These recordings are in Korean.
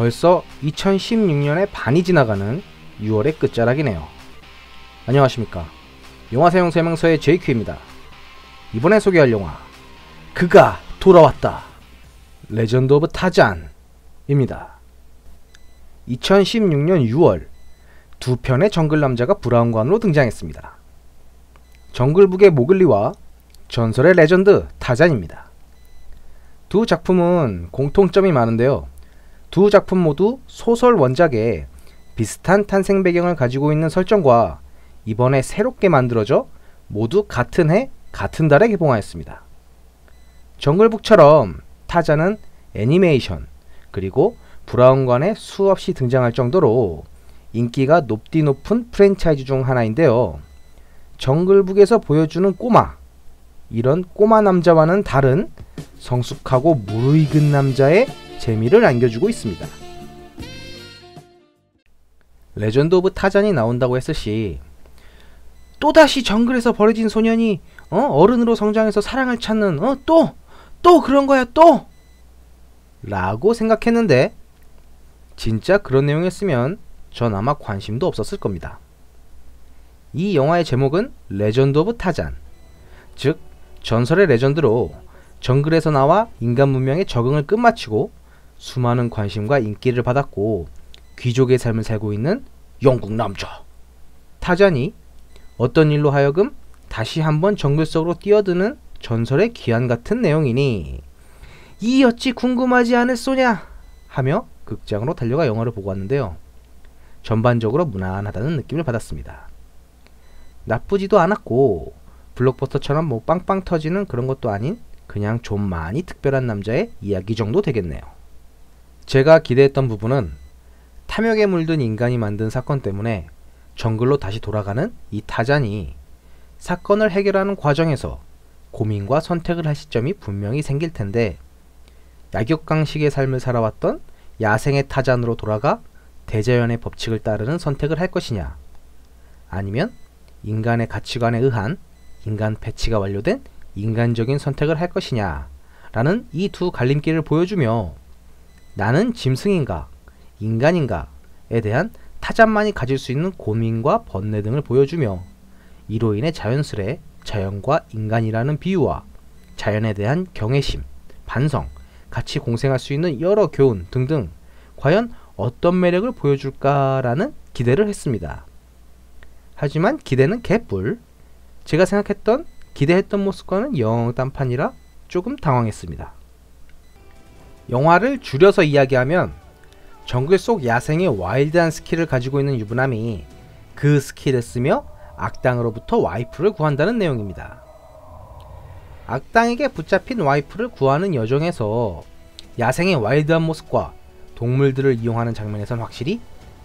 벌써 2016년의 반이 지나가는 6월의 끝자락이네요. 안녕하십니까. 영화 사용 설명서의 JQ입니다. 이번에 소개할 영화 그가 돌아왔다. 레전드 오브 타잔입니다. 2016년 6월 두 편의 정글 남자가 브라운관으로 등장했습니다. 정글북의 모글리와 전설의 레전드 타잔입니다. 두 작품은 공통점이 많은데요. 두 작품 모두 소설 원작에 비슷한 탄생 배경을 가지고 있는 설정과 이번에 새롭게 만들어져 모두 같은 해 같은 달에 개봉하였습니다. 정글북처럼 타자는 애니메이션 그리고 브라운관에 수없이 등장할 정도로 인기가 높디 높은 프랜차이즈 중 하나인데요. 정글북에서 보여주는 꼬마 이런 꼬마 남자와는 다른 성숙하고 무르익은 남자의 재미를 안겨주고 있습니다. 레전드 오브 타잔이 나온다고 했을 시 또다시 정글에서 버려진 소년이 어? 어른으로 성장해서 사랑을 찾는 어? 또! 또 그런 거야 또! 라고 생각했는데 진짜 그런 내용이었으면 전 아마 관심도 없었을 겁니다. 이 영화의 제목은 레전드 오브 타잔 즉 전설의 레전드로 정글에서 나와 인간 문명의 적응을 끝마치고 수많은 관심과 인기를 받았고 귀족의 삶을 살고 있는 영국 남자 타잔이 어떤 일로 하여금 다시 한번 정글 속으로 뛰어드는 전설의 기한 같은 내용이니 이 어찌 궁금하지 않을 소냐 하며 극장으로 달려가 영화를 보고 왔는데요. 전반적으로 무난하다는 느낌을 받았습니다. 나쁘지도 않았고 블록버스터처럼 뭐 빵빵 터지는 그런 것도 아닌 그냥 좀 많이 특별한 남자의 이야기 정도 되겠네요. 제가 기대했던 부분은 탐욕에 물든 인간이 만든 사건 때문에 정글로 다시 돌아가는 이 타잔이 사건을 해결하는 과정에서 고민과 선택을 할 시점이 분명히 생길 텐데 약육강식의 삶을 살아왔던 야생의 타잔으로 돌아가 대자연의 법칙을 따르는 선택을 할 것이냐? 아니면 인간의 가치관에 의한 인간 패치가 완료된 인간적인 선택을 할 것이냐? 라는 이 두 갈림길을 보여주며 나는 짐승인가 인간인가에 대한 타잔만이 가질 수 있는 고민과 번뇌 등을 보여주며 이로 인해 자연스레 자연과 인간이라는 비유와 자연에 대한 경외심, 반성, 같이 공생할 수 있는 여러 교훈 등등 과연 어떤 매력을 보여줄까라는 기대를 했습니다. 하지만 기대는 개뿔. 제가 생각했던 기대했던 모습과는 영 딴판이라 조금 당황했습니다. 영화를 줄여서 이야기하면 정글 속 야생의 와일드한 스킬을 가지고 있는 유부남이 그 스킬을 쓰며 악당으로부터 와이프를 구한다는 내용입니다. 악당에게 붙잡힌 와이프를 구하는 여정에서 야생의 와일드한 모습과 동물들을 이용하는 장면에선 확실히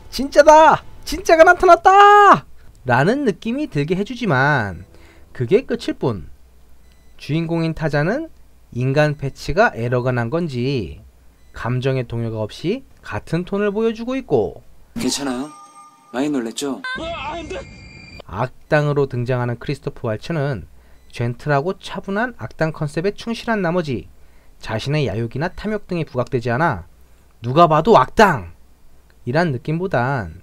진짜다! 진짜가 나타났다! 라는 느낌이 들게 해주지만 그게 끝일 뿐 주인공인 타자는 인간 패치가 에러가 난 건지 감정의 동요가 없이 같은 톤을 보여주고 있고 괜찮아요? 많이 놀랬죠? 악당으로 등장하는 크리스토프 wal츠는 젠틀하고 차분한 악당 컨셉에 충실한 나머지 자신의 야욕이나 탐욕 등이 부각되지 않아 누가 봐도 악당! 이란 느낌보단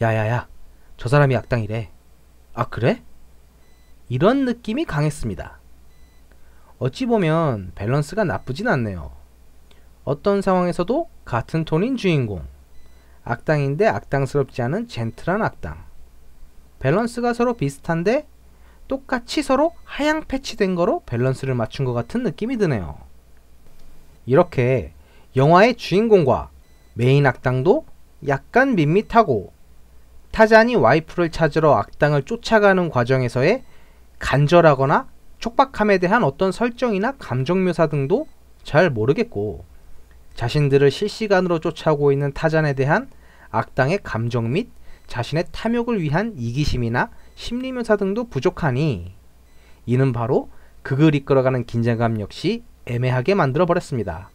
야야야 저 사람이 악당이래 아 그래? 이런 느낌이 강했습니다. 어찌 보면 밸런스가 나쁘진 않네요. 어떤 상황에서도 같은 톤인 주인공 악당인데 악당스럽지 않은 젠틀한 악당 밸런스가 서로 비슷한데 똑같이 서로 하향 패치된 거로 밸런스를 맞춘 것 같은 느낌이 드네요. 이렇게 영화의 주인공과 메인 악당도 약간 밋밋하고 타잔이 와이프를 찾으러 악당을 쫓아가는 과정에서의 간절하거나 촉박함에 대한 어떤 설정이나 감정 묘사 등도 잘 모르겠고 자신들을 실시간으로 쫓아오고 있는 타잔에 대한 악당의 감정 및 자신의 탐욕을 위한 이기심이나 심리 묘사 등도 부족하니 이는 바로 극을 이끌어가는 긴장감 역시 애매하게 만들어 버렸습니다.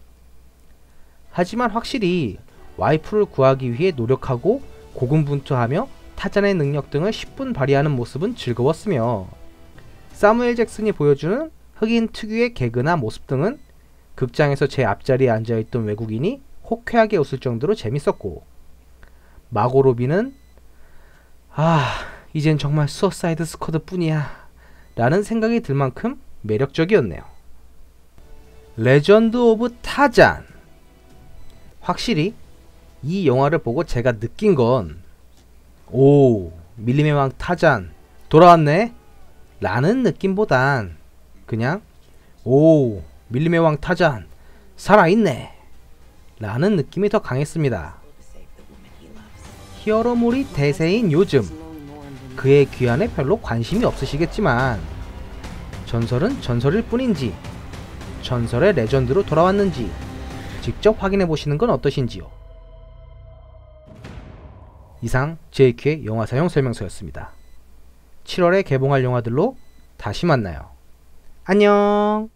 하지만 확실히 와이프를 구하기 위해 노력하고 고군분투하며 타잔의 능력 등을 10분 발휘하는 모습은 즐거웠으며 사무엘 잭슨이 보여주는 흑인 특유의 개그나 모습 등은 극장에서 제 앞자리에 앉아있던 외국인이 호쾌하게 웃을 정도로 재밌었고 마고 로비는 아 이젠 정말 수어사이드 스쿼드 뿐이야 라는 생각이 들 만큼 매력적이었네요. 레전드 오브 타잔 확실히 이 영화를 보고 제가 느낀 건 오, 밀림의 왕 타잔 돌아왔네? 라는 느낌보단 그냥 오, 밀림의 왕 타잔 살아있네 라는 느낌이 더 강했습니다. 히어로물이 대세인 요즘 그의 귀환에 별로 관심이 없으시겠지만 전설은 전설일 뿐인지 전설의 레전드로 돌아왔는지 직접 확인해 보시는 건 어떠신지요? 이상 JQ의 영화 사용 설명서였습니다. 7월에 개봉할 영화들로 다시 만나요. 안녕!